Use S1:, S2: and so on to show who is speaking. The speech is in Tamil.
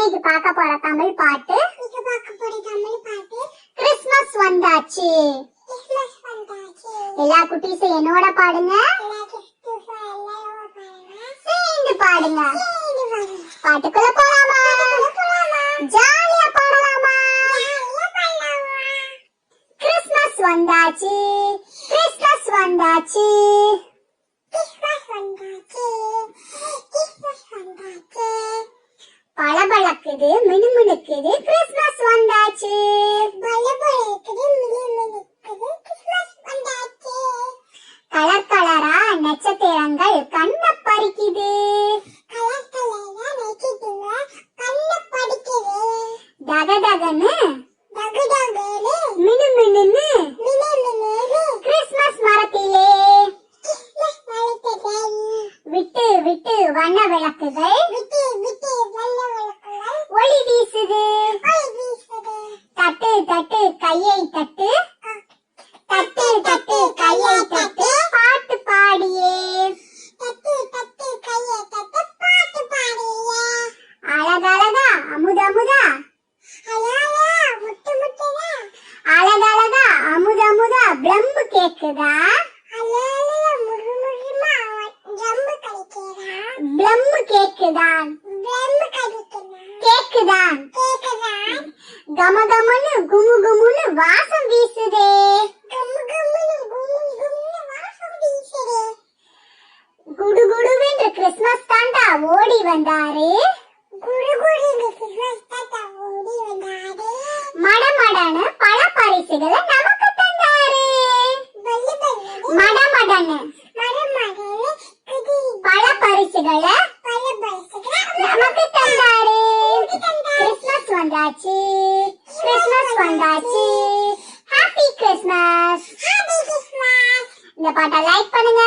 S1: இன்னைக்கு பார்க்க போற தமிழ் பாட்டு?
S2: இன்னைக்கு பார்க்க போற தமிழ் பாட்டு
S1: கிறிஸ்மஸ் வந்தாச்சு. எல்லா குட்டீஸும் என்னோட பாடுங்க. சேர்ந்து பாடுங்க. பாட்டுக்குள்ள போலாமா? ஜாலியா பாடலாமா? கிறிஸ்மஸ் வந்தாச்சு. கிறிஸ்மஸ் வந்தாச்சு
S2: கிறிஸ்மஸ் வந்தாச்சு கிறிஸ்மஸ் வந்தாச்சு
S1: பளபளக்குது மினுமினுக்குது கிறிஸ்மஸ் வந்தாச்சு.
S2: இருக்குது கிறிஸ்மஸ் வந்தாச்சு.
S1: கலர் கலரா நட்சத்திரங்கள் கண்ண பறிக்குது.
S2: கலர் கலரா நெச்சிட்டுங்க கண்ணு படிக்குது
S1: தகதகன்னு
S2: டகு டகுன்னு
S1: மினுமினுன்னு
S2: மினி மினுன்னு
S1: கிறிஸ்மஸ் மரத்திலே
S2: கிறிஸ்மஸ்
S1: விட்டு விட்டு வண்ண விளக்குகள்
S2: விட்டு விட்டு வெள்ள விளக்குகள்
S1: தட்டு கையை தட்டு. தட்டு தட்டு கையை தட்டு. பாட்டு பாடியே.
S2: தட்டு தட்டு கையை தட்டு. பாட்டு பாடியே.
S1: அழகழகா அமுதமுதா.
S2: அலாலா முட்டு முட்டுதா
S1: அழகழகா அமுதமுதா. பிரம்பு கேக்குதா?
S2: அலாலா
S1: கேக்குதான் கேக்குதான்
S2: கேக்குதான்
S1: கமகமன்னு குமு குமுன்னு வாசம் வீசுதே.
S2: கும்மு கும்முன்னு கும்மு கும்முன்னு வாசம் வீசுது
S1: குடு குடுவென்று கிறிஸ்மஸ் தாண்டா ஓடி வந்தாரு.
S2: குடு குடு கிறிஸ்மஸ் தாத்தா ஓடி வந்தாரு
S1: மடமடன்னு பல பரிசுகளை நமக்கு தந்தாரு. பல பரிசுகளை
S2: பல பரிசுகள்
S1: நமக்கு தந்தாரு கிறிஸ்மஸ் வந்தாச்சு. கிறிஸ்மஸ் வந்தாச்சு. ஹாப்பி கிறிஸ்மஸ்
S2: ஹாப்பி கிறிஸ்மஸ்
S1: இந்த பாட்டை லைக் பண்ணுங்க.